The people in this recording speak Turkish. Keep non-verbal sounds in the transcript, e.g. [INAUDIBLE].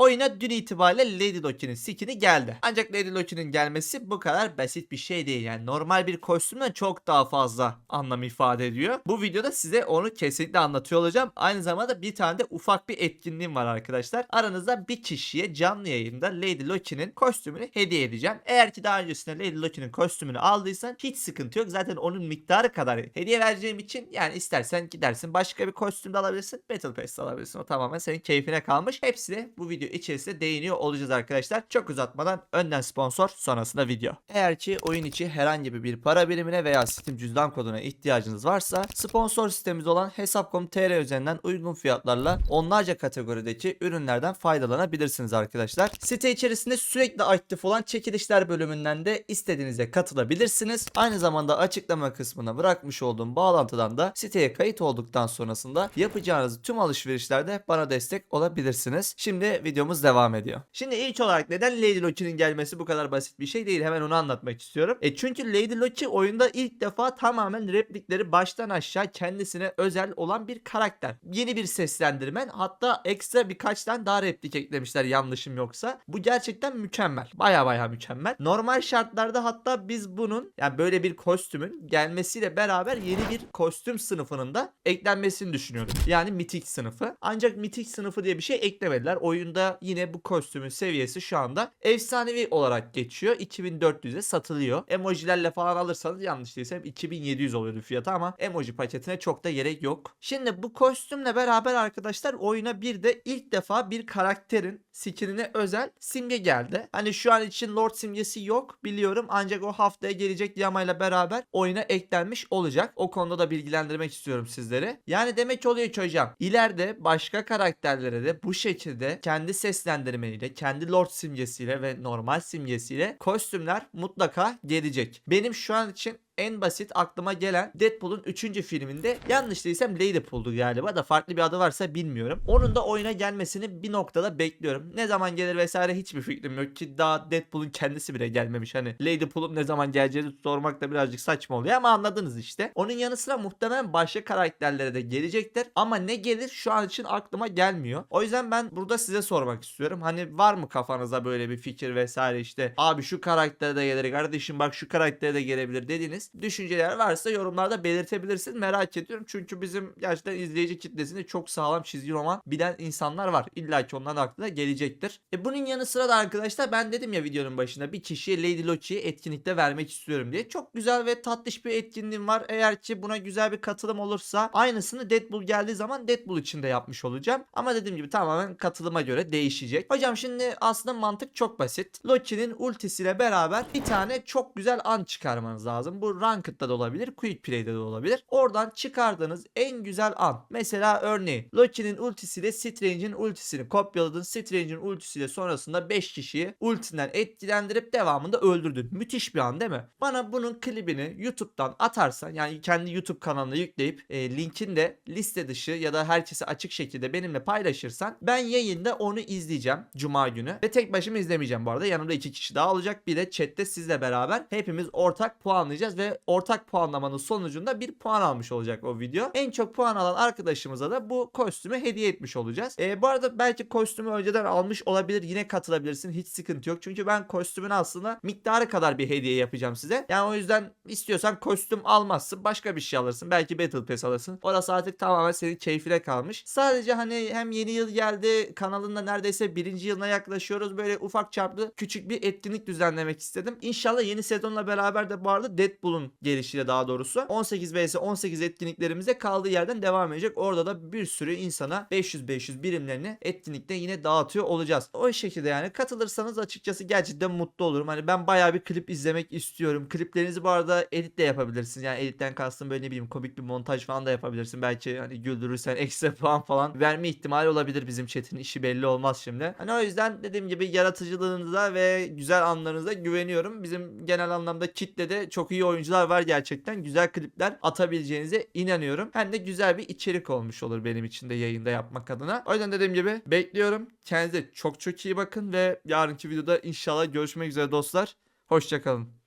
Oyuna dün itibariyle Lady Loki'nin skin'i geldi. Ancak Lady Loki'nin gelmesi bu kadar basit bir şey değil. Yani normal bir kostümden çok daha fazla anlam ifade ediyor. Bu videoda size onu kesinlikle anlatıyor olacağım. Aynı zamanda bir tane de ufak bir etkinliğim var arkadaşlar. Aranızda bir kişiye canlı yayında Lady Loki'nin kostümünü hediye edeceğim. Eğer ki daha öncesinde Lady Loki'nin kostümünü aldıysan hiç sıkıntı yok. Zaten onun miktarı kadar hediye vereceğim için yani istersen gidersin başka bir kostüm de alabilirsin. Battle Pass de alabilirsin. O tamamen senin keyfine kalmış. Hepsine bu video içerisinde değiniyor olacağız arkadaşlar. Çok uzatmadan önden sponsor sonrasında video. Eğer ki oyun içi herhangi bir para birimine veya Steam cüzdan koduna ihtiyacınız varsa sponsor sitemiz olan Hesap.com.tr üzerinden uygun fiyatlarla onlarca kategorideki ürünlerden faydalanabilirsiniz arkadaşlar. Site içerisinde sürekli aktif olan çekilişler bölümünden de istediğinizde katılabilirsiniz. Aynı zamanda açıklama kısmına bırakmış olduğum bağlantıdan da siteye kayıt olduktan sonrasında yapacağınız tüm alışverişlerde bana destek olabilirsiniz. Şimdi videomuz devam ediyor. Şimdi ilk olarak neden Lady Loki'nin gelmesi bu kadar basit bir şey değil. Hemen onu anlatmak istiyorum. E çünkü Lady Loki oyunda ilk defa tamamen replikleri baştan aşağı kendisine özel olan bir karakter. Yeni bir seslendirmen hatta ekstra birkaç tane daha replik eklemişler yanlışım yoksa. Bu gerçekten mükemmel. Baya baya mükemmel. Normal şartlarda hatta biz bunun yani böyle bir kostümün gelmesiyle beraber yeni bir kostüm sınıfının da eklenmesini düşünüyorduk. Yani mitik sınıfı. Ancak mitik sınıfı diye bir şey eklemediler. Oyunda yine bu kostümün seviyesi şu anda efsanevi olarak geçiyor. 2400'e satılıyor. Emojilerle falan alırsanız yanlış değilsem 2700 oluyordu fiyatı ama emoji paketine çok da gerek yok. Şimdi bu kostümle beraber arkadaşlar oyuna bir de ilk defa bir karakterin skinine özel simge geldi. Hani şu an için Lord simgesi yok biliyorum ancak o haftaya gelecek yamayla beraber oyuna eklenmiş olacak. O konuda da bilgilendirmek istiyorum sizleri. Yani demek oluyor ki hocam ileride başka karakterlere de bu şekilde kendi seslendirmeniyle, kendi Lord simgesiyle ve normal simgesiyle kostümler mutlaka gelecek. Benim şu an için en basit aklıma gelen Deadpool'un 3. filminde yanlış değilsem Ladypool'du galiba da farklı bir adı varsa bilmiyorum. Onun da oyuna gelmesini bir noktada bekliyorum. Ne zaman gelir vesaire hiçbir fikrim yok ki daha Deadpool'un kendisi bile gelmemiş. Hani Ladypool'un ne zaman geleceğini sormak da birazcık saçma oluyor ama anladınız işte. Onun yanı sıra muhtemelen başka karakterlere de gelecektir ama ne gelir şu an için aklıma gelmiyor. O yüzden ben burada size sormak istiyorum. Hani var mı kafanızda böyle bir fikir vesaire işte abi şu karaktere de gelir kardeşim bak şu karaktere de gelebilir dediniz düşünceler varsa yorumlarda belirtebilirsin. Merak ediyorum. Çünkü bizim gerçekten izleyici kitlesinde çok sağlam çizgi roman bilen insanlar var. İlla ki onların aklına gelecektir. E bunun yanı sıra da arkadaşlar ben dedim ya videonun başında bir kişiye Lady Loki'ye etkinlikte vermek istiyorum diye. Çok güzel ve tatlış bir etkinliğim var. Eğer ki buna güzel bir katılım olursa aynısını Deadpool geldiği zaman Deadpool için de yapmış olacağım. Ama dediğim gibi tamamen katılıma göre değişecek. Hocam şimdi aslında mantık çok basit. Loki'nin ultisiyle beraber bir tane çok güzel an çıkarmanız lazım. Bu Ranked'da da olabilir, Quick Play'de de olabilir. Oradan çıkardığınız en güzel an. Mesela örneğin Loki'nin ultisiyle Strange'in ultisini kopyaladın. Strange'in ultisiyle sonrasında 5 kişiyi ultinden etkilendirip devamında öldürdün. Müthiş bir an değil mi? Bana bunun klibini YouTube'dan atarsan yani kendi YouTube kanalına yükleyip e, linkini de liste dışı ya da herkese açık şekilde benimle paylaşırsan ben yayında onu izleyeceğim Cuma günü. Ve tek başıma izlemeyeceğim bu arada. Yanımda iki kişi daha olacak. Bir de chatte sizle beraber hepimiz ortak puanlayacağız ve ortak puanlamanın sonucunda bir puan almış olacak o video. En çok puan alan arkadaşımıza da bu kostümü hediye etmiş olacağız. E, bu arada belki kostümü önceden almış olabilir. Yine katılabilirsin. Hiç sıkıntı yok. Çünkü ben kostümün aslında miktarı kadar bir hediye yapacağım size. Yani o yüzden istiyorsan kostüm almazsın. Başka bir şey alırsın. Belki Battle Pass alırsın. Orası artık tamamen senin keyfine kalmış. Sadece hani hem yeni yıl geldi. Kanalında neredeyse birinci yılına yaklaşıyoruz. Böyle ufak çaplı küçük bir etkinlik düzenlemek istedim. İnşallah yeni sezonla beraber de bu arada Deadpool'un gelişiyle daha doğrusu 18 vs 18 etkinliklerimize kaldığı yerden devam edecek. Orada da bir sürü insana 500-500 birimlerini etkinlikte yine dağıtıyor olacağız. O şekilde yani katılırsanız açıkçası gerçekten mutlu olurum. Hani ben bayağı bir klip izlemek istiyorum. Kliplerinizi bu arada edit de yapabilirsin. Yani editten kastım böyle ne bileyim komik bir montaj falan da yapabilirsin. Belki hani güldürürsen [LAUGHS] ekstra puan falan verme ihtimali olabilir bizim chat'in işi belli olmaz şimdi. Hani o yüzden dediğim gibi yaratıcılığınıza ve güzel anlarınıza güveniyorum. Bizim genel anlamda kitlede çok iyi oyuncular var gerçekten. Güzel klipler atabileceğinize inanıyorum. Hem de güzel bir içerik olmuş olur benim için de yayında yapmak adına. O yüzden dediğim gibi bekliyorum. Kendinize çok çok iyi bakın ve yarınki videoda inşallah görüşmek üzere dostlar. Hoşçakalın.